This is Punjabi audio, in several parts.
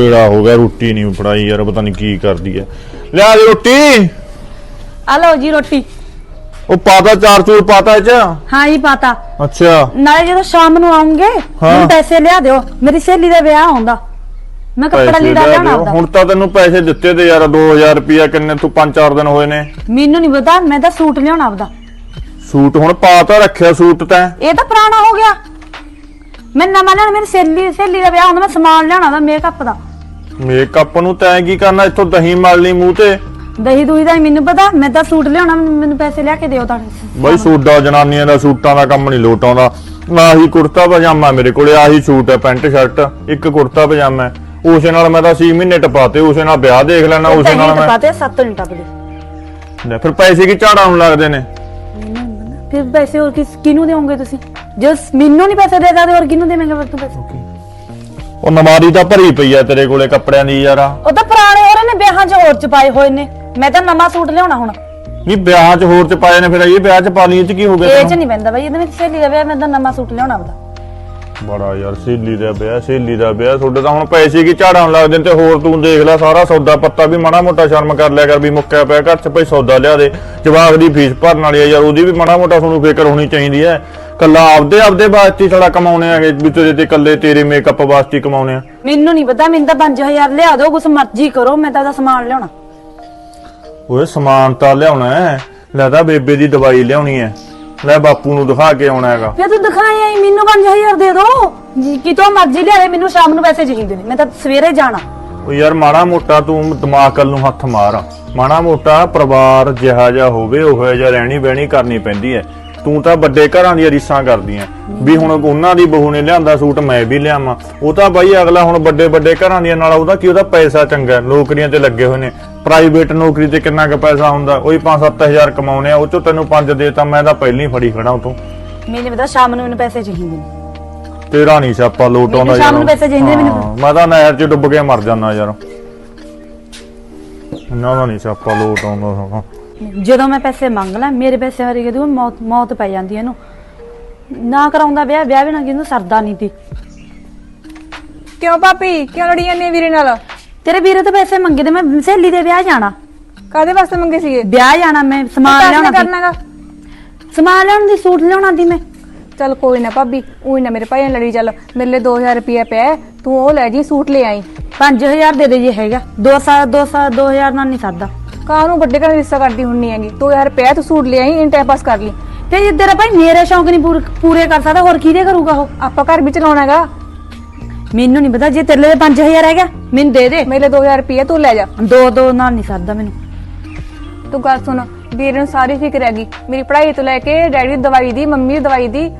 ਕਿਹੜਾ ਹੋ ਗਿਆ ਰੋਟੀ ਨਹੀਂ ਫੜਾਈ ਯਾਰ ਪਤਾ ਨਹੀਂ ਕੀ ਕਰਦੀ ਐ ਲਿਆ ਦੇ ਰੋਟੀ। ਆ ਲਓ ਜੀ ਰੋਟੀ। ਉਹ ਪਾਤਾ ਚਾਰ ਚੂਰ ਪਾਤਾ ਇਹ ਚ? ਹਾਂ ਜੀ ਪਾਤਾ। ਅੱਛਾ। ਨਾਲੇ ਜਦੋਂ ਸ਼ਾਮ ਨੂੰ ਆਉਂਗੇ ਹਾਂ। ਮੈਨੂੰ ਪੈਸੇ ਲਿਆ ਦਿਓ। ਮੇਰੀ ਸਹੇਲੀ ਦਾ ਵਿਆਹ ਆਉਂਦਾ ਮੈਂ ਕੱਪੜਾ ਪੈਸੇ ਲੀੜਾ ਲੈ ਲਿਆਉਣਾ ਦਿਓ। ਆਪਦਾ ਹੁਣ ਤਾਂ ਤੈਨੂੰ ਪੈਸੇ ਦਿੱਤੇ ਤੇ ਯਾਰ 2000 ਰੁਪਿਆ ਕਿੰਨੇ ਤੂੰ 5-4 ਦਿਨ ਹੋਏ ਨੇ। ਮੈਨੂੰ ਨਹੀਂ ਪਤਾ ਮੈਂ ਤਾਂ ਸੂਟ ਲਿਆਉਣਾ ਆਪਦਾ। ਸੂਟ ਹੁਣ ਪਾਤਾ ਰੱਖਿਆ ਸੂਟ ਤੈਂ। ਇਹ ਤਾਂ ਪੁਰਾਣਾ ਹੋ ਗਿਆ। ਮੈਂ ਨਵਾਂ ਲੈਣਾ ਮੇਰੀ ਸਹੇਲੀ ਸਹੇਲੀ ਦਾ ਵਿਆਹ ਹੁੰਦਾ ਮੈਂ ਸਮਾਨ ਲਿਆਉਣਾ ਦਾ ਮੇਕਅਪ ਦਾ। ਮੇਕਅਪ ਨੂੰ ਤੈਂ ਕੀ ਕਰਨਾ? ਇੱਥੋਂ ਦਹੀਂ ਮਲ ਲਈ ਮੂੰਹ ਤੇ। ਦਹੀਂ ਦੂਹੀ ਦਾ ਮੈਨੂੰ ਪਤਾ। ਮੈਂ ਤਾਂ ਸੂਟ ਲਿਆਉਣਾ ਮੈਨੂੰ ਪੈਸੇ ਲਿਆ ਕੇ ਦਿਓ ਤਾਂ। ਬਈ ਸੂਟਾ ਜਨਾਨੀਆਂ ਦਾ ਸੂਟਾਂ ਦਾ ਕੰਮ ਨਹੀਂ ਲੋਟ ਆਉਂਦਾ। ਆਹੀ ਕੁੜਤਾ ਪਜਾਮਾ ਮੇਰੇ ਕੋਲੇ ਆਹੀ ਸੂਟ ਹੈ ਪੈਂਟ ਸ਼ਰਟ ਇੱਕ ਕੁੜਤਾ ਪਜਾਮਾ ਹੈ। ਉਸੇ ਨਾਲ ਮੈਂ ਤਾਂ 6 ਮਹੀਨੇ ਟਪਾਤੇ ਉਸੇ ਨਾਲ ਵਿਆਹ ਦੇਖ ਲੈਣਾ ਉਸੇ ਨਾਲ ਮੈਂ ਟਪਾਤੇ ਸੱਤ ਨਹੀਂ ਟਪਦੇ ਲੈ ਫਿਰ ਪੈਸੇ ਕੀ ਝਾੜਾਂ ਨੂੰ ਲੱਗਦੇ ਨੇ? ਫਿਰ ਪੈਸੇ ਹੋਰ ਕਿਸ ਕਿਹਨੂੰ ਦੇਵੋਗੇ ਤੁਸੀਂ? ਜੇ ਮੈਨੂੰ ਨਹੀਂ ਪੈਸੇ ਦੇ ਸਕਦੇ ਹੋਰ ਕਿਹਨੂੰ ਦੇਵਾਂਗੇ ਫਿਰ ਤੂੰ ਪੈਸੇ? ਉਹ ਨਮਾਰੀ ਤਾਂ ਭਰੀ ਪਈ ਆ ਤੇਰੇ ਕੋਲੇ ਕੱਪੜਿਆਂ ਦੀ ਯਾਰਾ। ਉਹ ਤਾਂ ਪੁਰਾਣੇ ਹੋ ਰਹੇ ਨੇ ਵਿਆਹਾਂ 'ਚ ਹੋਰ ਚ ਪਾਏ ਹੋਏ ਨੇ। ਮੈਂ ਤਾਂ ਨਵਾਂ ਸੂਟ ਲਿਆਉਣਾ ਹੁਣ। ਨਹੀਂ ਵਿਆਹ 'ਚ ਹੋਰ 'ਚ ਪਾਏ ਨੇ ਫਿਰ ਇਹ ਵਿਆਹ 'ਚ ਪਾ ਲਈ ਇਹ 'ਚ ਕੀ ਹੋ ਗਿਆ ਇਹ 'ਚ ਨਹੀਂ ਪੈਂਦਾ ਬਾਈ ਇਹਦੇ ਵਿੱਚ ਸਹੇਲੀ ਦਾ ਵਿਆਹ ਮੈਂ ਤਾਂ ਨਵਾਂ ਸੂਟ ਲਿਆਉਣਾ ਆਪਦਾ। ਬੜਾ ਯਾਰ ਸਹੇਲੀ ਦਾ ਵਿਆਹ ਸਹੇਲੀ ਦਾ ਵਿਆਹ। ਤੁਹਾਡੇ ਤਾਂ ਹੁਣ ਪੈਸੇ ਕੀ ਝਾੜਾਂ ਨੂੰ ਲੱਗਦੇ ਨੇ ਤੇ ਹੋਰ ਤੂੰ ਦੇਖ ਲੈ ਸਾਰਾ ਸੌਦਾ ਪੱਤਾ ਵੀ ਮਾੜਾ ਮੋਟਾ ਸ਼ਰਮ ਕਰ ਲਿਆ ਕਰ ਵੀ ਮੁੱਕਿਆ ਪਿਆ ਘਰ 'ਚ ਭਈ ਸੌਦਾ ਲਿਆ ਦੇ। ਜਵਾਕ ਦੀ ਫੀਸ ਭਰਨ ਵਾਲੀ ਆ ਯਾਰ ਉਹਦੀ ਵੀ ਮਾੜਾ ਮੋਟਾ ਤੁਹਾਨੂੰ ਫਿਕਰ ਹੋਣੀ ਚਾਹੀਦੀ ਹੈ। ਕੱਲਾ ਆਪਦੇ ਆਪਦੇ ਵਾਸਤੇ ਸਾਲਾ ਕਮਾਉਣੇ ਆਗੇ ਵੀ ਤੇਰੇ ਤੇ ਕੱਲੇ ਤੇਰੇ ਮੇਕਅਪ ਵਾਸਤੇ ਹੀ ਕਮਾਉਣੇ ਆ। ਮੈਨੂੰ ਨਹੀਂ ਪਤਾ ਮੈਨੂੰ ਤਾਂ 5000 ਲਿਆ ਦਿਓ ਕੁਛ ਮਰਜ਼ੀ ਕਰੋ ਮੈਂ ਤਾਂ ਉਹਦਾ ਸਮਾਨ ਲਿਆਉਣਾ। ਓਏ ਸਮਾਨ ਤਾਂ ਲਿਆਉਣਾ ਹੈ। ਲੈ ਤਾਂ ਬੇਬੇ ਦੀ ਦਵਾਈ ਲਿਆਉਣੀ ਹੈ। ਲੈ ਬਾਪੂ ਨੂੰ ਦਿਖਾ ਕੇ ਆਉਣਾ ਹੈਗਾ। ਫਿਰ ਤੂੰ ਦਿਖਾਇਆ ਹੀ ਮੈਨੂੰ 5000 ਦੇ ਦਿਓ ਜੀ ਕਿਤੋਂ ਮਰਜ਼ੀ ਲਿਆ ਦੇ ਮੈਨੂੰ ਸ਼ਾਮ ਨੂੰ ਪੈਸੇ ਚਾਹੀਦੇ ਨੇ ਮੈਂ ਤਾਂ ਸਵੇਰੇ ਜਾਣਾ। ਉਹ ਯਾਰ ਮਾੜਾ ਮੋਟਾ ਤੂੰ ਦਿਮਾਗ ਕੱਲ ਨੂੰ ਹੱਥ ਮਾਰ। ਮਾੜਾ ਮੋਟਾ ਪਰਿਵਾਰ ਜਿਹਾ ਜਿਹਾ ਹੋਵੇ ਉਹ ਜਿਹਾ ਰਹਿਣੀ ਬਹਿਣੀ ਕਰਨੀ ਪੈਂਦੀ ਹੈ। ਤੂੰ ਤਾਂ ਵੱਡੇ ਘਰਾਂ ਦੀਆਂ ਰੀਸਾਂ ਕਰਦੀ ਐ ਵੀ ਹੁਣ ਉਹਨਾਂ ਦੀ ਬਹੂ ਨੇ ਲਿਆਂਦਾ ਸੂਟ ਮੈਂ ਵੀ ਲਿਆਵਾਂ। ਉਹ ਤਾਂ ਬਾਈ ਅਗਲਾ ਹੁਣ ਵੱਡੇ ਵੱਡੇ ਘਰਾਂ ਦੀਆਂ ਨਾਲ ਉਹਦਾ ਕੀ ਉਹਦਾ ਪੈਸਾ ਚੰਗਾ ਨੌਕਰੀਆਂ ਤੇ ਲੱਗੇ ਹੋਏ ਨੇ। ਪ੍ਰਾਈਵੇਟ ਨੌਕਰੀ ਤੇ ਕਿੰਨਾ ਕੁ ਪੈਸਾ ਹੁੰਦਾ? ਉਹੀ 5-7000 ਕਮਾਉਣੇ ਆ ਉਹ ਚੋਂ ਤੈਨੂੰ 5 ਦੇ ਤਾਂ ਮੈਂ ਤਾਂ ਪਹਿਲਾਂ ਹੀ ਫੜੀ ਖੜਾ ਉਤੋਂ ਮੈਨੂੰ ਪਤਾ ਸ਼ਾਮ ਨੂੰ ਮੈਨੂੰ ਪੈਸੇ ਚਾਹੀਦੇ ਨੇ। ਤੇਰਾ ਨਹੀਂ ਸਿਆਪਾ ਲੋਟ ਆਉਂਦਾ ਸ਼ਾਮ ਨੂੰ ਪੈਸੇ ਚਾਹੀਦੇ ਮੈਨੂੰ। ਮੈਂ ਤਾਂ ਨਹਿਰ 'ਚ ਡੁੱਬ ਕੇ ਮਰ ਜਾਣਾ ਯਾਰ। ਨਾ ਨਾ ਨਹੀਂ ਸਿਆਪਾ ਲੋਟ ਆਉਂਦਾ ਸਗੋਂ। ਜਦੋਂ ਮੈਂ ਪੈਸੇ ਮੰਗ ਲਾਂ ਮੇਰੇ ਪੈਸੇ ਹਰੀ ਕੇ ਦੂ ਮੌਤ ਮੌਤ ਪੈ ਜਾਂਦੀ ਇਹਨੂੰ। ਨਾ ਕਰਾਉਂਦਾ ਵਿਆਹ ਵਿਆਹ ਵੀ ਨਾ ਕਿਹਨੂੰ ਸਰਦਾ ਨਹੀਂ ਤੀ। ਕਿਉਂ ਪਾਪੀ ਕਿਉਂ ਲੜੀ ਜਾਂਦੀ ਆ ਵੀਰੇ ਨਾਲ? ਤੇਰੇ ਵੀਰੇ ਤੋਂ ਪੈਸੇ ਮੰਗੇ ਤੇ ਮੈਂ ਸਹੇਲੀ ਦੇ ਵਿਆਹ ਜਾਣਾ। ਕਾਦੇ ਵਾਸਤੇ ਮੰਗੇ ਸੀਗੇ? ਵਿਆਹ ਜਾਣਾ ਮੈਂ ਸਮਾਨ ਲਿਆਉਣਾ ਕਰਨਾਗਾ। ਸਮਾਨ ਲਿਆਉਣ ਦੀ ਸੂਟ ਲਿਆਉਣਾ ਦੀ ਮੈਂ। ਚੱਲ ਕੋਈ ਨਾ ਭਾਬੀ ਉਹੀ ਨਾ ਮੇਰੇ ਭਾਈ ਨਾਲ ਲੜੀ ਚੱਲ। ਮੇਰੇ ਲਈ 2000 ਰੁਪਇਆ ਪਿਆ ਹੈ, ਤੂੰ ਉਹ ਲੈ ਜੀ ਸੂਟ ਲੈ ਆਈ। 5000 ਦੇ ਦੇ ਜੇ ਹੈਗਾ। 200 200 2000 ਨਾਲ ਨਹੀਂ ਸਰਦਾ। ਕਾਹਨੂੰ ਵੱਡੇ ਘਰ ਰਿਸ਼ਤਾ ਕਰਦੀ ਹੁੰਨੀ ਹੈਗੀ। 2000 ਰੁਪਇਆ ਤੂੰ ਸੂਟ ਲੈ ਆਈ ਇਨ ਟਾਈਮ ਪਾਸ ਕਰ ਲਈ। ਤੇ ਜੇ ਤੇਰਾ ਭਾਈ ਮੇਰੇ ਸ਼ੌਂਕ ਨਹੀਂ ਪੂਰੇ ਪੂਰੇ ਕਰ ਸਕਦਾ ਹੋਰ ਕਿਹਦੇ ਕਰੂਗਾ ਉਹ? ਆਪਾਂ ਘਰ ਵੀ ਚਲਾਉਣਾ ਹੈਗਾ। ਮੈਨੂੰ ਨਹੀਂ ਪਤਾ ਜੇ ਤੇਰੇ ਲਈ 5000 ਹੈਗਾ ਮੈਨੂੰ ਦੇ ਦੇ। ਮੇਰੇ ਲਈ 2000 ਰੁਪਇਆ ਤੂੰ ਲੈ ਜਾ। ਦੋ ਦੋ ਨਾਲ ਨਹੀਂ ਸਰਦਾ ਮੈਨੂੰ। ਤੂੰ ਗੱਲ ਸੁਣ ਵੀਰੇ ਨੂੰ ਸਾਰੀ ਫਿਕਰ ਹੈਗੀ। ਮੇਰੀ ਪੜ੍ਹਾਈ ਤੋਂ ਲੈ ਕੇ ਡੈਡੀ ਦੀ ਦਵਾਈ ਦੀ ਮੰਮੀ ਦੀ ਦਵਾਈ ਦੀ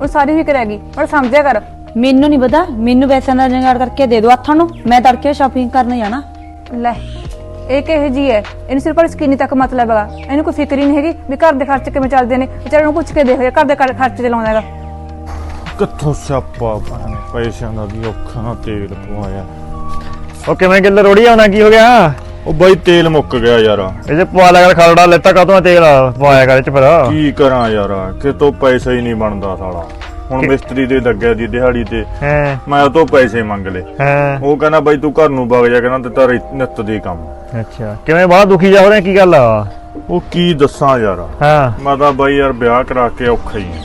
ਉਹ ਸਾਰੀ ਫਿਕਰ ਹੈਗੀ। ਪਰ ਸਮਝਿਆ ਕਰ। ਮੈਨੂੰ ਨਹੀਂ ਪਤਾ ਮੈਨੂੰ ਪੈਸਿਆਂ ਦਾ ਜੁਗਾੜ ਕਰਕੇ ਦੇ ਦਿਓ ਹੱਥਾਂ ਨੂੰ। ਮੈਂ ਤੜਕੇ ਸ਼ਾਪਿੰਗ ਕਰਨ ਜਾਣਾ। ਲੈ ਇਹ ਕਿਹੋ ਜੀ ਹੈ? ਇਹਨੂੰ ਸਿਰਫ ਪਰ ਸਕੀਨੀ ਤੱਕ ਮਤਲਬ ਹੈਗਾ। ਇਹਨੂੰ ਕੋਈ ਫਿਕਰ ਹੀ ਨਹੀਂ ਹੈਗੀ ਵੀ ਘਰ ਦੇ ਖਰਚ ਕਿਵੇਂ ਚੱਲਦੇ ਨੇ। ਵਿਚਾਰੇ ਨੂੰ ਪੁੱਛ ਕੇ ਦੇਖ ਘਰ ਦੇ ਘਰ- ਖਰਚ ਚਲਾਉਂਦਾ ਹੈਗਾ। ਕਿੱਥੋਂ ਸਿਆਪਾ ਪਾਣੇ ਪੈਸਿਆਂ ਦਾ ਵੀ ਔਖਾ ਨਾ ਤੇਲ ਪਵਾਇਆ। ਉਹ ਕਿਵੇਂ ਗਿੱਲ ਰੋੜੀ ਆਉਣਾ ਕੀ ਹੋ ਗਿਆ? ਉਹ ਬਾਈ ਤੇਲ ਮੁੱਕ ਗਿਆ ਯਾਰ। ਇਹ ਜੇ ਪਵਾ ਲਿਆ ਕਰ ਖਲੜਾ ਲੈਤਾ ਕਾਤੋਂ ਤੇਲ? ਪਵਾਇਆ ਕਰ ਇਹ ਚ ਫਿਰ। ਕੀ ਕਰਾਂ ਯਾਰ? ਕਿਤੋਂ ਪੈਸਾ ਹੀ ਨਹੀਂ ਬਣਦਾ ਸਾਲਾ। ਹੁਣ ਮਿਸਤਰੀ ਦੇ ਲੱਗਿਆ ਦੀ ਦਿਹਾੜੀ ਤੇ। ਹੈ। ਮੈਂ ਉਹ ਤੋਂ ਪੈਸੇ ਮੰਗ ਲਏ। ਹੈ। ਉਹ ਕਹਿੰਦਾ ਬਾਈ ਤੂੰ ਘਰ ਨੂੰ ਵਗ ਜਾ ਕਹਿੰਦਾ ਤੇ ਤਾਰੇ ਨਿੱਤ ਦੇ ਕੰਮ। ਅੱਛਾ। ਕਿਵੇਂ ਬਾਹਲਾ ਦੁਖੀ ਜਾ ਹੋ ਰਿਹਾ ਕੀ ਗੱਲ ਆ? ਉਹ ਕੀ ਦੱਸਾਂ ਯਾਰ? ਹਾਂ। ਮੈਂ ਤਾਂ ਬਾਈ ਯਾਰ ਵਿਆਹ ਕਰਾ ਕੇ ਔਖਾ ਹੀ ਹਾਂ।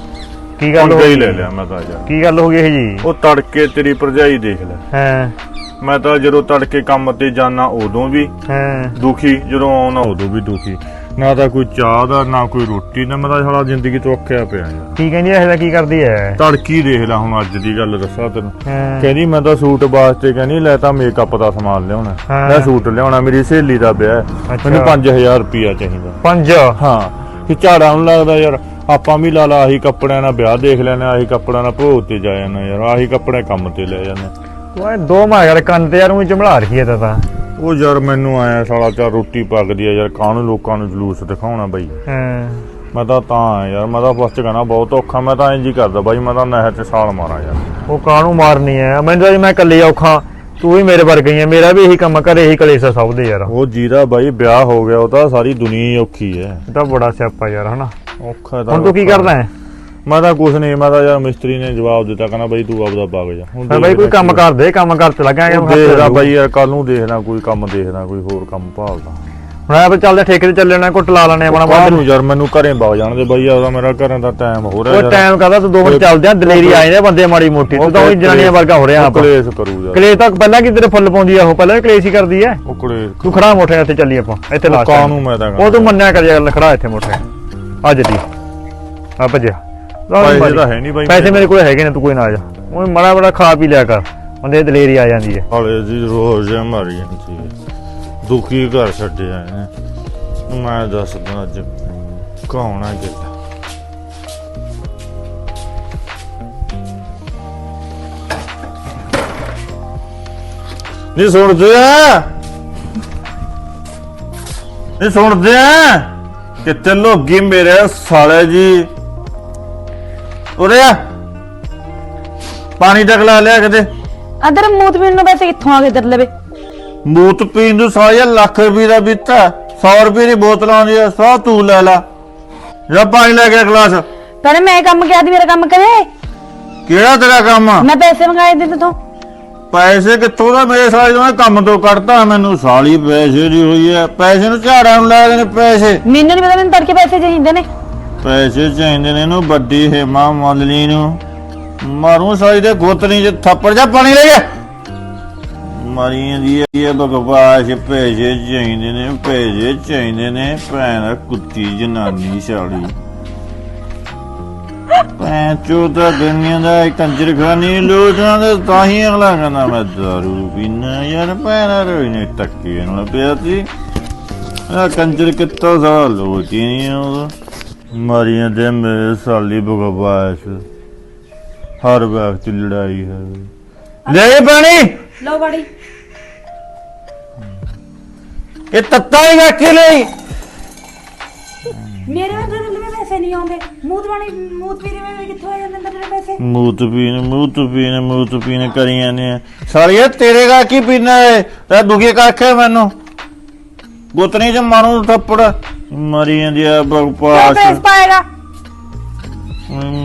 ਕੀ ਗੱਲ ਹੀ ਗਈ? ਲੈ ਲਿਆ ਮੈਂ ਤਾਂ ਯਾਰ। ਕੀ ਗੱਲ ਹੋ ਗਈ ਇਹ ਜੀ? ਉਹ ਤੜਕੇ ਤੇਰੀ ਭਰਜਾਈ ਦੇਖ ਲੈ। ਹੈ। ਮੈਂ ਤਾਂ ਜਦੋਂ ਤੜਕੇ ਕੰਮ ਤੇ ਜਾਣਾ ਉਦੋਂ ਵੀ ਹੈ। ਦੁਖੀ ਜਦੋਂ ਆਉਣਾ ਉਦੋਂ ਵੀ ਦੁਖੀ। ਨਾ ਤਾਂ ਕੋਈ ਚਾਹ ਦਾ ਨਾ ਕੋਈ ਰੋਟੀ ਨਾ ਮੈਂ ਤਾਂ ਸਾਲਾ ਜ਼ਿੰਦਗੀ ਤੋਂ ਅੱਕਿਆ ਪਿਆ ਯਾਰ ਕੀ ਕਹਿੰਦੀ ਐ ਇਹਦਾ ਕੀ ਕਰਦੀ ਐ? ਤੜਕੀ ਦੇਖ ਲੈ ਹੁਣ ਅੱਜ ਦੀ ਗੱਲ ਦੱਸਾਂ ਤੈਨੂੰ। ਹਾਂ। ਕਹਿੰਦੀ ਮੈਂ ਤਾਂ ਸੂਟ ਵਾਸਤੇ ਕਹਿੰਦੀ ਲੈ ਤਾਂ ਮੇਕਅਪ ਦਾ ਸਮਾਨ ਲਿਆਉਣਾ। ਹਾਂ। ਮੈਂ ਸੂਟ ਲਿਆਉਣਾ ਮੇਰੀ ਸਹੇਲੀ ਦਾ ਵਿਆਹ ਹੈ। ਅੱਛਾ। ਮੈਨੂੰ 5000 ਰੁਪਿਆ ਚਾਹੀਦਾ। ਪੰਜ? ਹਾਂ। ਕਿ ਝਾੜਾ ਨੂੰ ਲੱਗਦਾ ਯਾਰ ਆਪਾਂ ਵੀ ਲਾ ਲਾ ਆਹੀ ਕੱਪੜਿਆਂ ਨਾਲ ਵਿਆਹ ਦੇਖ ਲੈਣੇ ਆਹੀ ਕੱਪੜਿਆਂ ਨਾਲ ਭੋਗ ਤੇ ਜਾ ਜਾਣਾ ਯਾਰ ਆਹੀ ਕੱਪੜੇ ਕੰਮ ਤੇ ਲੈ ਜਾਂਦੇ ਤੂੰ ਐ ਦੋ ਮਾਰ ਯਾਰ ਕੰਨ ਤੇ ਯਾਰ ਉਹ ਚਮੜਾ ਰੱਖੀ ਐ ਤਾਂ ਤਾਂ। ਉਹ ਯਾਰ ਮੈਨੂੰ ਆਇਆ ਸਾਲਾ ਚਾ ਰੋਟੀ ਪੱਕਦੀ ਆ ਯਾਰ ਕਾਹਨੂੰ ਲੋਕਾਂ ਨੂੰ ਜਲੂਸ ਦਿਖਾਉਣਾ ਬਈ? ਹਾਂ। ਮੈਂ ਤਾਂ ਤਾਂ ਆਇਆ ਯਾਰ ਮੈਂ ਤਾਂ ਫਸਟ ਕਹਿਣਾ ਬਹੁਤ ਔਖਾ ਮੈਂ ਤਾਂ ਇੰਜ ਹੀ ਕਰਦਾ ਬਾਈ ਮੈਂ ਤਾਂ ਨਹਿਰ 'ਚ ਛਾਲ ਮਾਰਾਂ ਯਾਰ। ਉਹ ਕਾਹਨੂੰ ਮਾਰਨੀ ਐ ਮੈਨੂੰ ਤਾਂ ਜੀ ਮੈਂ ਇਕੱਲੀ ਔਖਾ ਤੂੰ ਵੀ ਮੇਰੇ ਵਰਗਾ ਹੀ ਐ ਮੇਰਾ ਵੀ ਇਹੀ ਕੰਮ ਕਰੇ ਇਹੀ ਕਲੇਸ਼ ਸਭ ਦੇ ਯਾਰ। ਉਹ ਜਿਹਦਾ ਬਾਈ ਵਿਆਹ ਹੋ ਗਿਆ ਉਹ ਤਾਂ ਸਾਰੀ ਦੁਨੀਆ ਹੀ ਔਖੀ ਹੈ। ਇਹ ਤਾਂ ਬੜਾ ਸਿਆਪਾ ਯਾਰ ਹਨਾ? ਔਖਾ ਤਾਂ ਹੁਣ ਤੂੰ ਕੀ। ਕਰਦਾ ਹੈ? ਮੈਂ ਤਾਂ ਕੁਛ ਨਹੀਂ ਮੈਂ ਤਾਂ ਯਾਰ ਮਿਸਤਰੀ ਨੇ ਜਵਾਬ ਦਿੱਤਾ ਕਹਿੰਦਾ ਬਈ ਤੂੰ ਆਪਦਾ ਬਾਗ ਜਾ। ਹੁਣ ਬਾਈ ਕੋਈ ਕੰਮ ਕਰ ਦੇ ਕੰਮ ਕਰ ਤੇ ਲੱਗਾਂਗੇ ਉਹ ਦੇਖਦਾ ਬਾਈ ਯਾਰ ਕੱਲ ਨੂੰ ਦੇਖਦਾ ਕੋਈ ਕੰਮ ਦੇਖਦਾ ਕੋਈ ਹੋਰ ਕੰਮ ਭਾਲਦਾ। ਹੁਣ ਆ ਚੱਲਦੇ ਠੇਕੇ ਤੇ ਚੱਲੇ ਨਾ ਕੁੱਟ ਲਾ ਲੈਣੇ ਆਪਣਾ ਬਾਹਰ ਨੂੰ ਯਾਰ ਮੈਨੂੰ ਘਰੇ ਬਾਗ ਜਾਣ ਦੇ ਬਾਈ ਆਪਦਾ ਮੇਰਾ ਘਰਾਂ ਦਾ ਟਾਈਮ ਹੋ ਰਿਹਾ ਉਹ ਟਾਈਮ ਕਰਦਾ ਤੂੰ ਦੋ ਮਿੰਟ ਚੱਲਦੇ ਆ ਦਲੇਰੀ ਆਏ ਨੇ ਬੰਦੇ ਮਾੜੀ ਮੋਟੀ ਤੂੰ ਤਾਂ ਉਹ ਜਨਾਨੀਆਂ ਵਰਗਾ ਹੋ ਰਿਹਾ ਆਪ। ਕਲੇਸ਼ ਕਰੂ ਯਾਰ। ਕਲੇਸ਼ ਤਾਂ ਪਹਿਲਾਂ ਕਿ ਤੇਰੇ ਫੁੱਲ ਪਾਉਂਦੀ ਆ ਉਹ ਪਹਿਲਾਂ ਵੀ ਕਲੇਸ਼ ਹੀ ਕਰਦੀ ਐ ਉਹ ਕਲੇਸ਼ ਤੂੰ ਖੜਾ ਮੋਟੇ ਇੱਥੇ ਚੱਲੀ ਆਪਾਂ ਇੱਥੇ ਲਾ ਕਾਨੂੰ ਮੈਂ ਤਾਂ ਉਹ ਤੂੰ ਮੰਨਿਆ ਕਰ ਯਾਰ ਖੜਾ ਇੱਥੇ ਮੋਟੇ ਆ ਜੱਦੀ ਆ ਭੱਜਿਆ। ਲਈ ਪੈਸੇ ਬਾਜੀ। ਤਾਂ ਹੈ ਨਹੀਂ ਬਾਈ ਪੈਸੇ ਮੇਰੇ ਕੋਲ। ਹੈਗੇ ਨੇ ਤੂੰ ਕੋਈ ਨਾ ਆ ਜਾ। ਉਹ ਮੜਾ ਬੜਾ ਖਾ ਪੀ ਲਿਆ ਕਰ। ਬੰਦੇ ਦੀ ਦਲੇਰੀ ਆ ਜਾਂਦੀ ਐ ਹਾਲੇ ਜੀ ਰੋਜ਼ ਮਾਰੀ ਜਾਂਦੀ ਹੈ। ਦੁਖੀ ਘਰ ਛੱਡਿਆ ਇਹਨੇ ਮੈਂ ਦੱਸਦਾ ਅੱਜ ਕੌਣ ਆ ਜਿੱਤ ਨਹੀਂ ਸੁਣਦੇ ਆ? ਨਹੀਂ ਸੁਣਦੇ ਆ? ਕਿੱਥੇ ਲੋਗੀ ਮੇਰੇ ਸਾਲੇ ਜੀ? ਉਰੇ ਆ। ਪਾਣੀ ਦਾ ਗਲਾ ਲਿਆ ਕਿਤੇ। ਅੰਦਰ ਮੂਤ ਪੀਣ ਨੂੰ ਪੈਸੇ ਕਿੱਥੋਂ ਆ ਗਏ ਦਰ ਲਵੇ? ਮੂਤ ਪੀਣ ਨੂੰ ਸਾਲਿਆ ਲੱਖ ਰੁਪਏ ਦਾ ਬਿੱਤਾ। 100 ਰੁਪਏ ਦੀ ਬੋਤਲ ਆਉਂਦੀ ਆ ਸਾ ਤੂੰ ਲੈ ਲਾ। ਜਾਂ ਪਾਣੀ ਲੈ ਕੇ ਗਲਾਸ। ਪਰ ਮੈਂ ਕੰਮ ਕਿਹਾ ਦੀ ਮੇਰਾ ਕੰਮ ਕਰੇ? ਕਿਹੜਾ ਤੇਰਾ ਕੰਮ ਆ? ਮੈਂ ਪੈਸੇ ਮੰਗਾਏ ਦੇ ਤੇਥੋਂ। ਪੈਸੇ ਕਿੱਥੋਂ ਦਾ? ਮੇਰੇ ਸਾਲੇ ਦਾ ਕੰਮ ਤੋਂ ਕੱਢਤਾ ਮੈਨੂੰ ਸਾਲੀ ਪੈਸੇ ਦੀ ਹੋਈ ਆ। ਪੈਸੇ ਨੂੰ ਝਾੜਾਂ ਨੂੰ ਲੈ ਨੇ ਪੈਸੇ। ਮੈਨੂੰ ਨਹੀਂ ਪਤਾ ਮੈਨੂੰ ਤੜਕੇ ਪੈਸੇ ਚਾਹੀਦੇ ਨੇ। ਪੈਸੇ ਚਾਹੀਦੇ ਨੇ ਇਹਨੂੰ, ਵੱਡੀ ਹੇਮਾ ਮੁੱਲਲੀ ਨੂੰ। ਮਾਰੂ ਸਾਲੀ ਦੇ ਗੋਤਨੀ ਚ ਥੱਪੜ ਜਾ ਪਾਣੀ ਲੈ ਜਾ ਮਾਰੀਆਂ ਦੀ ਇਹ ਬਕਵਾਸ ਪੈਸੇ ਚਾਹੀਦੇ ਨੇ, ਪੈਸੇ ਚਾਹੀਦੇ ਨੇ। ਭੈਣ ਕੁੱਤੀ ਜਨਾਨੀ ਸਾਲੀ। ਭੈਣ ਚੋਦਾ ਦੁਨੀਆ ਦਾ ਇੱਕ ਕੰਜਰਖਾਨੀ ਲੋਕਾਂ ਦੇ ਤਾਂ ਹੀ ਅਗਲਾ ਕਹਿੰਦਾ, ਮੈਂ ਦਾਰੂ ਪੀਣਾ ਯਾਰ, ਭੈਣ ਰੋਈ ਨੇ ਟੱਕੇ ਨਾਲ ਪਿਆ ਸੀ। ਆ ਕੰਜਰ ਕਿੱਤਾ ਸਾਲਾ ਲੋਕ ਹੀ ਨਹੀਂ ਆਉਂਦਾ ਮਾਰੀਆਂ ਦੇ ਮੇਰੇ ਸਾਲੀ ਬਕਵਾਸ ਹਰ ਵਕਤ ਲੜਾਈ ਹੈ। ਲੈ ਪਾਣੀ। ਲਓ ਬਾੜੀ ਇਹ ਤੱਤਾ ਹੀ ਰੱਖ ਲਈ ਮੇਰੇ ਅੰਦਰ ਲਵੇ ਪੈਸੇ ਨਹੀਂ ਆਉਂਦੇ। ਮੂਤ ਵਾਲੀ ਮੂਤ ਪੀਰੇ ਵਿੱਚ ਕਿੱਥੋਂ ਆ ਜਾਂਦੇ ਮੇਰੇ ਪੈਸੇ? ਮੂਤ ਪੀਣ ਮੂਤ ਪੀਣ ਮੂਤ ਪੀਣ ਕਰੀਆਂ ਨੇ। ਸਾਲੀਏ ਤੇਰੇ ਦਾ ਕੀ ਪੀਣਾ ਹੈ? ਤੇ ਦੁਖੀ ਕਰਕੇ ਮੈਨੂੰ। ਗੁੱਤਨੀ ਚ ਮਾਰੂ ਥੱਪੜ। ਮਰੀ ਜਾਂਦੀ ਆ ਕਿਉਂ ਬਕਵਾਸ ਕੇਸ ਪਾਏਗਾ?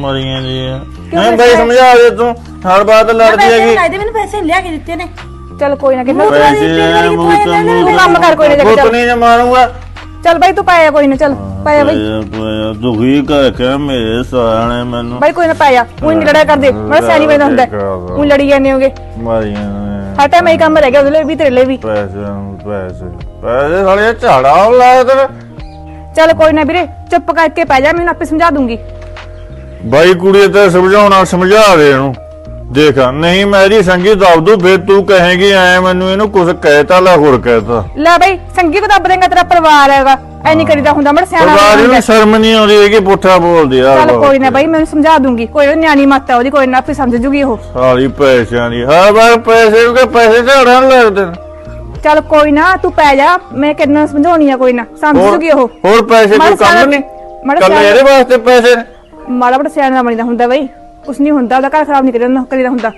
ਮਰੀ ਜਾਂਦੀ ਆ। ਕਿਉਂ ਨਹੀਂ ਇਸ ਬਈ ਤਰ੍ਹਾਂ? ਸਮਝਾ ਦੇ ਤੂੰ ਹਰ ਬਾਤ ਲੜਦੀ ਪੈਸੇ ਹੈਗੀ। ਲਾਏ ਦੇ ਮੈਨੂੰ ਪੈਸੇ ਲਿਆ ਕੇ ਦਿੱਤੇ ਨੇ। ਚੱਲ ਕੋਈ ਨਾ ਕਿੰਨਾ ਮੂਤ ਵਾਲੀ ਪੈਸੇ ਪੀਣ ਵਾਲੀ ਕਿੱਥੋਂ ਆ ਮੂਤ ਜਾਂਦੇ ਨੇ? ਮੂਤ ਤੂੰ ਕੰਮ ਕਰ ਕੋਈ ਨਾ ਜਾ ਕੇ ਚੱਲ। ਗੁੱਤਨੀ ਚ ਮਾਰੂੰਗਾ। ਚੱਲ ਬਾਈ ਤੂੰ ਪਾਇਆ ਕੋਈ ਨਾ ਚੱਲ ਪਾਇਆ ਬਾਈ। ਪਾਇਆ ਪਾਇਆ। ਦੁਖੀ ਕਰਕੇ ਮੇਰੇ ਸਾਲੇ ਮੈਨੂੰ। ਬਾਈ ਕੋਈ ਨਾ ਪਾਇਆ। ਉਹ ਨਹੀਂ ਲੜਿਆ ਕਰਦੇ ਮੈਂ ਸਿਆਣੀ ਬੰਦਾ ਹੁੰਦਾ। ਉਹ ਲੜੀ ਜਾਂਦੇ ਹੋਗੇ। ਮਾਰੀਆਂ ਨੇ ਹਰ ਟਾਈਮ ਇਹ ਕੰਮ ਰਹਿ ਗਿਆ ਉਹਦੇ ਲਈ ਵੀ ਤੇਰੇ ਲਈ ਵੀ। ਪੈਸੇ ਨੂੰ ਪੈਸੇ। ਪੈਸੇ ਸਾਲੇ ਝਾੜਾ ਲਾਇਆ ਤੇਰੇ। ਚੱਲ ਕੋਈ ਨਾ ਵੀਰੇ ਚੁੱਪ ਕਰਕੇ ਪੈ ਜਾ ਮੈਨੂੰ ਆਪੇ ਸਮਝਾ ਦੂੰਗੀ। ਬਾਈ ਕੁੜੀ ਤੇ ਸਮਝਾਉਣਾ ਸਮਝਾ ਦੇ ਇਹਨੂੰ। ਦੇਖ ਨਹੀਂ ਮੇਰੀ ਸੰਗੀ ਦੱਬ ਦੂ ਫਿਰ ਤੂੰ ਕਹੇਗੀ ਐ ਮੈਨੂੰ ਇਹਨੂੰ ਕੁਝ ਕਹਿਤਾ ਲਾ ਹੋਰ ਕਹਿਤਾ। ਲੈ ਬਾਈ ਸੰਗੀ ਕੋ ਦੱਬ ਦੇਂਗਾ ਤੇਰਾ ਪਰਿਵਾਰ ਹੈਗਾ। ਐ ਨਹੀਂ ਕਰੀਦਾ ਹੁੰਦਾ ਮੜ ਸਿਆਣਾ ਪਰਿਵਾਰ। ਨੂੰ ਸ਼ਰਮ ਨਹੀਂ ਆਉਂਦੀ ਹੈਗੀ ਪੁੱਠਾ ਬੋਲਦੀ ਆ। ਚੱਲ ਕੋਈ ਨਾ ਬਾਈ ਮੈਨੂੰ ਸਮਝਾ ਦੂੰਗੀ। ਕੋਈ ਨਾ ਨਿਆਣੀ ਮੱਤ ਹੈ ਉਹਦੀ ਕੋਈ ਨਾ ਆਪੇ ਸਮਝ ਜੂਗੀ ਉਹ। ਸਾਲੀ ਪੈਸਿਆਂ ਦੀ। ਹਾਂ ਬਾਈ ਪੈਸੇ ਕਿ ਪੈਸੇ ਝਾੜਾਂ ਨੂੰ ਲੱਗਦੇ। ਨੇ ਚੱਲ ਕੋਈ ਨਾ ਤੂੰ ਪੈ ਜਾ ਮੈਂ ਕਿੰਨਾ ਸਮਝਾਉਣੀ ਆ ਕੋਈ ਨਾ। ਸਮਝ ਹੋਰ ਜੂਗੀ ਉਹ। ਹੋਰ ਪੈਸੇ ਮਾੜਾ ਕੋਈ ਕੰਮ ਨਹੀਂ? ਮਾੜਾ ਕੱਲ ਇਹਦੇ ਵਾਸਤੇ ਪੈਸੇ। ਨੇ ਮਾੜਾ ਬੜਾ ਸਿਆਣਾ ਬਣੀਦਾ ਹੁੰਦਾ ਬਾਈ। ਕੁਛ ਨਹੀਂ ਹੁੰਦਾ ਉਹਦਾ ਘਰ ਖਰਾਬ ਨਹੀਂ ਕਰੀਦਾ ਕਰੀਦਾ ਹੁੰਦਾ।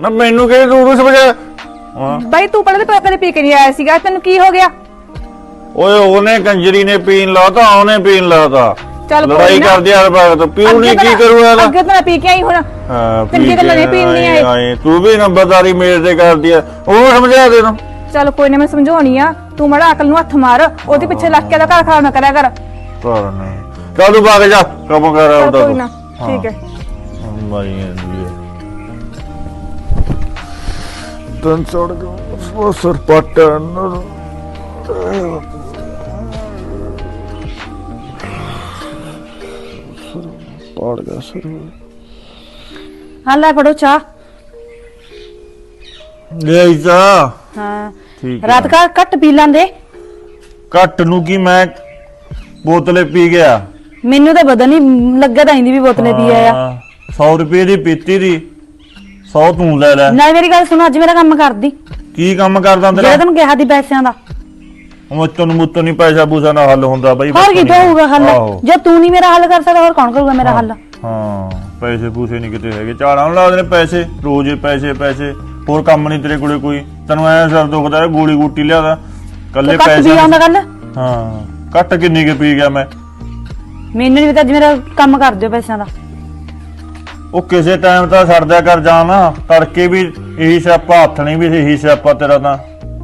ਨਾ ਮੈਨੂੰ ਕਿਹੜੇ ਤੂੰ ਨੂੰ ਸਮਝਾ ਹਾਂ। ਬਾਈ ਤੂੰ ਪਹਿਲੇ ਤਾਂ ਕਦੇ ਪੀ ਕੇ ਨਹੀਂ ਆਇਆ ਸੀਗਾ ਤੈਨੂੰ ਕੀ ਹੋ ਗਿਆ? ਓਏ ਉਹਨੇ ਕੰਜਰੀ ਨੇ ਪੀਣ ਲਾਤਾ ਉਹਨੇ ਪੀਣ ਲਾਤਾ। ਚੱਲ ਕੋਈ ਲੜਾਈ ਨਾ। ਕਰਦੀ ਹਰ ਵਕਤ ਪੀਉ ਅੱਗੇ ਨਹੀਂ ਕੀ ਤਾਂ- ਕਰੂਗਾ ਇਹਦਾ? ਅੱਗੇ ਤਾਂ ਮੈਂ ਪੀ ਕੇ ਆਈ ਹੁਣ। ਹਾਂ ਚੰਗੀ ਪੀ ਗੱਲਾਂ ਕੇ ਨਹੀਂ ਪੀਣੀਆਂ ਇਹ। ਆਏ, ਤੂੰ ਵੀ ਨੰਬਰਦਾਰੀ ਮੇਰੇ ਤੇ ਕਰਦੀ ਆ। ਉਹ ਸਮਝਾ ਦੇ ਤੂੰ। ਚੱਲ ਕੋਈ ਨਾ ਮੈਂ ਸਮਝਾਉਣੀ ਆ। ਤੂੰ ਮੜਾ ਅਕਲ ਨੂੰ ਹੱਥ ਮਾਰ ਉਹਦੇ ਪਿੱਛੇ ਲੱਗ ਕੇ ਦਾ ਘਰ ਖਰਾਬ ਨਾ ਕਰਿਆ ਕਰ। ਪਰ ਨਹੀਂ। ਚੱਲ ਤੂੰ ਭਾਗ ਜਾ ਕੰਮ ਕਰ ਚੱਲ ਆਉਂਦਾ ਕੋਈ ਨਾ ਠੀਕ ਹੈ। ਮਾਰੀ ਜਾਂਦੀ ਹੈ। ਤਨ ਛੋੜ ਕੇ ਉਹ ਸਰ ਪਟਨ ਪੜ ਗਿਆ ਸਰ। ਹਾਂ ਲੈ ਫੜੋ ਚਾਹ। ਲੈ ਜਾ ਹਾਂ। ਠੀਕ ਰਾਤ ਕਾ ਘੱਟ ਪੀ ਲਾਂਦੇ ਕੱਟ ਨੂੰ ਕੀ ਮੈਂ ਬੋਤਲੇ ਪੀ ਗਿਆ? ਮੈਨੂੰ ਤਾਂ ਪਤਾ ਨਹੀਂ ਲੱਗਾ ਤਾਂ ਇੰਦੀ ਵੀ ਬੋਤਲੇ ਪੀ ਆਇਆ। 100 ਰੁਪਏ ਦੀ ਪੀਤੀ ਦੀ। 100 ਤੂੰ ਲੈ ਲੈ। ਨਾ ਮੇਰੀ ਗੱਲ ਸੁਣੋ ਅੱਜ ਮੇਰਾ ਕੰਮ ਕਰਦੀ। ਕੀ ਕੰਮ ਕਰਦਾ ਜਿਹੜਾ ਤੇਰਾ ਤੈਨੂੰ ਕਿਹਾ ਦੀ ਪੈਸਿਆਂ ਦਾ। ਮੁੱਤਨ ਮੁੱਤਨ ਨਹੀਂ ਪੈਸਾ ਪੂਸਾ ਨਾਲ ਹੱਲ ਹੁੰਦਾ ਬਾਈ ਹੋਰ ਕੀ ਬੱਚੇ ਹੋਊਗਾ ਹੱਲ। ਜੇ ਤੂੰ ਨਹੀਂ ਮੇਰਾ ਹੱਲ ਕਰ ਸਕਦਾ ਹੋਰ ਕੌਣ ਕਰੂਗਾ ਮੇਰਾ ਹੱਲ? ਹਾਂ ਪੈਸੇ ਪੂਸੇ ਨਹੀਂ ਕਿਤੇ ਹੈਗੇ। ਨੂੰ ਲਾਦੇ ਨੇ ਪੈਸੇ। ਰੋਜ਼ ਪੈਸੇ ਪੈਸੇ। ਹੋਰ ਕੰਮ ਨਹੀਂ ਤੇਰੇ ਕੋਲੇ ਕੋਈ। ਤੈਨੂੰ ਐ ਸਿਰ ਦੁਖਦਾ ਹੈ, ਗੋਲੀ ਗੂਟੀ ਲਿਆਦਾ। ਕੱਲੇ ਕੱਟ ਪੈਸੇ ਆਉਂਦਾ ਹਾਂ ਕੱਟ ਕਿੰਨੀ ਕੇ ਪੀ ਗਿਆ ਮੈਂ? ਮੈਨੂੰ ਨਹੀਂ ਪਤਾ ਅੱਜ ਮੇਰਾ ਕੰਮ ਕਰ ਦਿਓ ਪੈਸਿਆਂ ਦਾ। ਉਹ ਕਿਸੇ ਟਾਈਮ ਤਾਂ ਛੱਡਦਿਆ ਕਰ ਜਾਣਾ ਤੜਕੇ ਵੀ ਇਹੀ ਸਿਆਪਾ ਹੱਥ ਨਹੀਂ ਵੀ ਇਹੀ ਸਿਆਪਾ ਤੇਰਾ ਤਾਂ।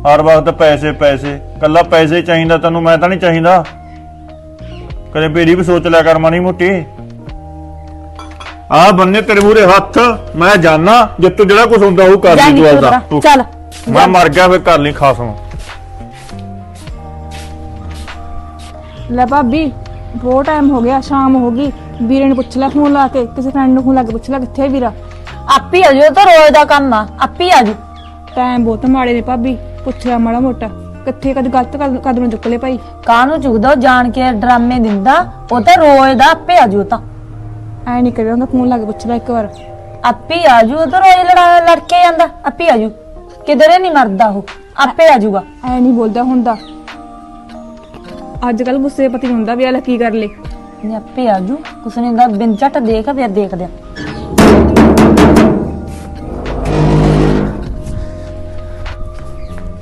ਹਰ ਵਕਤ ਪੈਸੇ ਪੈਸੇ। ਕੱਲਾ ਪੈਸੇ ਚਾਹੀਦਾ ਤੈਨੂੰ ਮੈਂ ਤਾਂ ਨਹੀਂ ਚਾਹੀਦਾ। ਕਦੇ ਮੇਰੀ ਵੀ ਸੋਚ ਲਿਆ ਕਰ ਮਾਣੀ ਮੋਟੀ। ਆ ਬੰਨੇ ਤੇਰੇ ਮੂਰੇ ਹੱਥ ਮੈਂ ਜਾਣਾ ਜੇ ਤੂੰ ਜਿਹੜਾ ਕੁਝ ਹੁੰਦਾ ਉਹ ਕਰ ਲਈ ਤੂੰ ਆਪਦਾ ਤੂੰ- ਚੱਲ, ਮੈਂ ਮਰ ਗਿਆ ਫੇਰ ਕਰ ਲਈ ਖਾਸਮ ਲੈ ਭਾਬੀ ਬਹੁਤ ਟਾਈਮ ਹੋ ਗਿਆ ਸ਼ਾਮ ਹੋ ਗਈ। ਵੀਰੇ ਨੂੰ ਪੁੱਛ ਲੈ ਫੋਨ ਲਾ ਕੇ ਕਿਸੇ ਫਰੈਂਡ ਨੂੰ ਫੋਨ ਲਾ ਕੇ ਪੁੱਛ ਲੈ ਕਿੱਥੇ ਹੈ ਵੀਰਾ। ਆਪੀ ਆ ਜੋ ਤਾਂ ਰੋਜ਼ ਦਾ ਕੰਮ ਆ ਆਪੀ ਆ ਜੂ ਟਾਈਮ ਬਹੁਤ ਮਾੜੇ ਨੇ ਭਾਬੀ ਪੁੱਛ ਲੈ ਮਾੜਾ ਮੋਟਾ ਕਿੱਥੇ ਕਦ ਗਲਤ ਕਦ- ਕਦਮ ਚੁੱਕ ਲੈ ਭਾਈ। ਕਾਹਨੂੰ ਚੁਗਦਾ ਉਹ ਜਾਣ ਕੇ ਡਰਾਮੇ ਦਿੰਦਾ ਉਹ ਤਾਂ ਰੋਜ਼ ਦਾ ਆਪੇ ਆ ਜੂ ਤਾਂ। ਐ ਨਹੀਂ ਕਰਿਆ ਉਹਦਾ ਫੋਨ ਲਾ ਕੇ ਪੁੱਛ ਲੈ ਇੱਕ ਵਾਰ। ਆਪੇ ਆ ਜੂ ਉਹ ਲੜਾ ਲੜ ਕੇ ਜਾਂਦਾ ਆਪੇ ਆ ਜੂ ਕਿਧਰੇ ਨਹੀਂ ਮਰਦਾ ਉਹ ਆਪੇ ਆ ਜੂਗਾ ਐ ਨਹੀਂ ਬੋਲਦਾ ਹੁੰਦਾ। ਅੱਜ ਕੱਲ ਗੁੱਸੇ ਪਤੀ ਹੁੰਦਾ ਵੀ ਆ ਲੈ ਕੀ ਕਰ ਲੇ ਨਹੀਂ ਆਪੇ ਆ ਜੂ ਕੁਛ ਨਹੀਂ ਦਾ ਬਿਨ ਝਟ ਦੇਖ ਫਿਰ ਦੇਖਦੇ ਆ।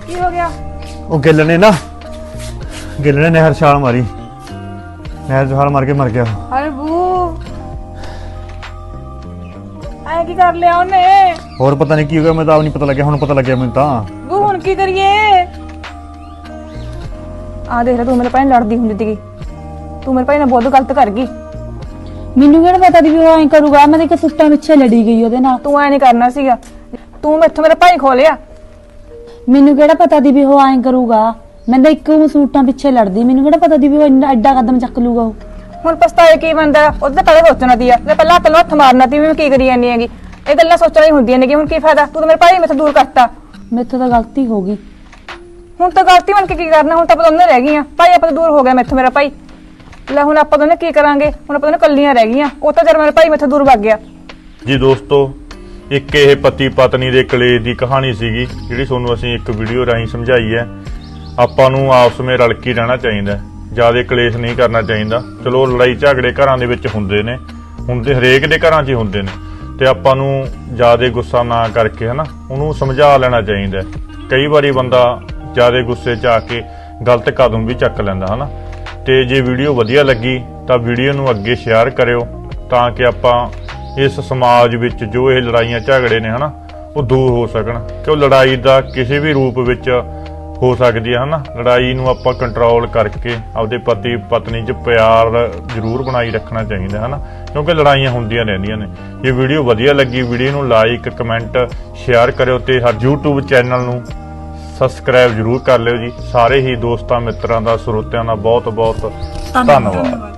ਕੀ ਹੋ ਗਿਆ? ਉਹ ਗਿੱਲ ਨੇ ਨਾ ਗਿੱਲ ਨੇ ਨਹਿਰ ਛਾਲ ਮਾਰੀ। ਨਹਿਰ ਛਾਲ ਮਾਰ ਕੇ ਮਰ ਗਿਆ। ਅਰੇ ਬੂ ਕੀ ਕਰ ਲਿਆ ਉਹਨੇ? ਹੋਰ ਪਤਾ ਨਹੀਂ ਕੀ ਹੋ ਗਿਆ ਮੈਨੂੰ ਤਾਂ ਆਪ ਨਹੀਂ ਪਤਾ ਲੱਗਿਆ ਹੁਣ ਪਤਾ ਲੱਗਿਆ ਮੈਨੂੰ ਤਾਂ। ਬੂ ਹੁਣ ਕੀ ਕਰੀਏ? ਆ ਦੇਖ ਲੈ ਤੂੰ ਮੇਰੇ ਭਾਈ ਨਾਲ ਲੜਦੀ ਹੁੰਦੀ ਸੀਗੀ। ਤੂੰ ਮੇਰੇ ਭਾਈ ਨਾਲ ਬਹੁਤ ਗਲਤ ਕਰ ਗਈ। ਮੈਨੂੰ ਕਿਹੜਾ ਪਤਾ ਦੀ ਵੀ ਉਹ ਐਂ ਕਰੂਗਾ? ਮੈਂ ਤਾਂ ਸੁੱਟਾਂ ਪਿੱਛੇ ਲੜੀ ਗਈ ਉਹਦੇ ਨਾਲ। ਤੂੰ ਐ ਨਹੀਂ ਕਰਨਾ ਸੀਗਾ। ਤੂੰ ਮੈਥੋਂ ਮੇਰਾ ਭਾਈ ਖੋਲਿਆ। ਮੈਨੂੰ ਕਿਹੜਾ ਪਤਾ ਦੀ ਵੀ ਉਹ ਐਂ ਕਰੂਗਾ? ਮੈਂ ਤਾਂ ਇੱਕ ਸੂਟਾਂ ਪਿੱਛੇ ਲੜਦੀ। ਮੈਨੂੰ ਕਿਹੜਾ ਪਤਾ ਦੀ ਵੀ ਉਹ ਇੰਨਾ ਐਡਾ ਕਦਮ ਚੱਕ ਲੂਗਾ ਉਹ? ਹੁਣ ਪਛਤਾਏ ਕੀ ਬੰਦਾ? ਉਹਦੇ ਤਾਂ ਪਹਿਲਾਂ ਸੋਚਣਾ ਦੀ ਆ। ਤੇ ਪਹਿਲਾਂ ਹੱਥ ਨੂੰ ਹੱਥ ਮਾਰਨਾ ਤੀ ਵੀ ਮੈਂ ਕੀ ਕਰੀ ਜਾਂਦੀ ਹੈਗੀ। ਇਹ ਗੱਲਾਂ ਸੋਚਣਾ ਹੀ ਹੁੰਦੀਆਂ ਨੇ ਕਿ ਹੁਣ ਕੀ ਫਾਇਦਾ? ਤੂੰ ਤਾਂ ਮੇਰੇ ਭਾਈ ਮੈਥੋਂ ਦੂਰ ਕਰਤਾ। ਮੇਥੋਂ ਤਾਂ ਗਲਤੀ ਹੋ ਗਈ। ਹੁਣ ਤਾਂ ਗਲਤੀ ਬਣ ਕੇ ਕੀ ਕਰਨਾ? ਹੁਣ ਤਾਂ ਆਪਾਂ ਦੋਨੇ ਰਹਿ ਗਈਆਂ। ਭਾਈ ਆਪਾਂ ਤੋਂ ਦੂਰ ਹੋ ਗਿਆ ਮੈਥੋਂ ਮੇਰਾ ਭਾਈ। ਲੈ ਹੁਣ ਆਪਾਂ ਦੋਨੇ ਕੀ ਕਰਾਂਗੇ? ਹੁਣ ਆਪਾਂ ਦੋਨੇ ਕੱਲੀਆਂ ਰਹਿ ਗਈਆਂ। ਉਹ ਤਾਂ ਜਦ ਮੇਰਾ ਭਾਈ ਮੈਥੋਂ ਦੂਰ ਭੱਗ ਗਿਆ। ਜੀ ਦੋਸਤੋ ਇੱਕ ਇਹ ਪਤੀ ਪਤਨੀ ਦੇ ਕਲੇਸ਼ ਦੀ ਕਹਾਣੀ ਸੀਗੀ ਜਿਹੜੀ ਤੁਹਾਨੂੰ ਅਸੀਂ ਇੱਕ ਵੀਡੀਓ ਰਾਹੀਂ ਸਮਝਾਈ ਹੈ। ਆਪਾਂ ਨੂੰ ਆਪਸ ਵਿੱਚ ਰਲ ਕੇ ਰਹਿਣਾ ਚਾਹੀਦਾ ਜ਼ਿਆਦਾ ਕਲੇਸ਼ ਨਹੀਂ ਕਰਨਾ ਚਾਹੀਦਾ। ਚਲੋ, ਲੜਾਈ ਝਗੜੇ ਘਰਾਂ ਦੇ ਵਿੱਚ ਹੁੰਦੇ ਨੇ। ਹੁੰਦੇ ਹਰੇਕ ਦੇ ਘਰਾਂ 'ਚ ਹੀ ਹੁੰਦੇ ਨੇ। ਤੇ ਆਪਾਂ ਨੂੰ ਜ਼ਿਆਦਾ ਗੁੱਸਾ ਨਾ ਕਰਕੇ, ਹਨਾ, ਉਹਨੂੰ ਸਮਝਾ ਲੈਣਾ ਚਾਹੀਦਾ। ਕਈ ਵਾਰੀ ਬੰਦਾ ਜ਼ਿਆਦਾ ਗੁੱਸੇ 'ਚ ਆ ਕੇ ਗਲਤ ਕਦਮ ਵੀ ਚੱਕ ਲੈਂਦਾ, ਹਨਾ। ਤੇ ਜੇ ਵੀਡੀਓ ਵਧੀਆ ਲੱਗੀ, ਤਾਂ ਵੀਡੀਓ ਨੂੰ ਅੱਗੇ ਸ਼ੇਅਰ ਕਰਿਓ, ਤਾਂ ਕਿ ਆਪਾਂ ਇਸ ਸਮਾਜ ਵਿੱਚ ਜੋ ਇਹ ਲੜਾਈਆਂ ਝਗੜੇ ਨੇ, ਹਨਾ, ਉਹ ਦੂਰ ਹੋ ਸਕਣ। ਕਿ ਉਹ ਲੜਾਈ ਦਾ ਕਿਸੇ ਵੀ ਰੂਪ ਵਿੱਚ ਹੋ ਸਕਦੀ ਹੈ ਹਨਾ? ਲੜਾਈ ਨੂੰ ਆਪਾਂ ਕੰਟਰੋਲ ਕਰਕੇ ਆਪਦੇ ਪਤੀ ਪਤਨੀ 'ਚ ਪਿਆਰ ਜ਼ਰੂਰ ਬਣਾਈ ਰੱਖਣਾ ਚਾਹੀਦਾ ਹਨਾ? ਕਿਉਂਕਿ ਲੜਾਈਆਂ ਹੁੰਦੀਆਂ ਰਹਿੰਦੀਆਂ ਨੇ। ਜੇ ਵੀਡੀਓ ਵਧੀਆ ਲੱਗੀ ਵੀਡੀਓ ਨੂੰ ਲਾਈਕ ਕਮੈਂਟ ਸ਼ੇਅਰ ਕਰਿਓ ਤੇ ਹਰ YouTube ਚੈਨਲ ਨੂੰ ਸਬਸਕ੍ਰਾਈਬ ਜ਼ਰੂਰ ਕਰ ਲਿਓ ਜੀ। ਸਾਰੇ ਹੀ ਦੋਸਤਾਂ ਮਿੱਤਰਾਂ ਦਾ ਸਰੋਤਿਆਂ ਦਾ ਬਹੁਤ ਬਹੁਤ ਧੰਨਵਾਦ।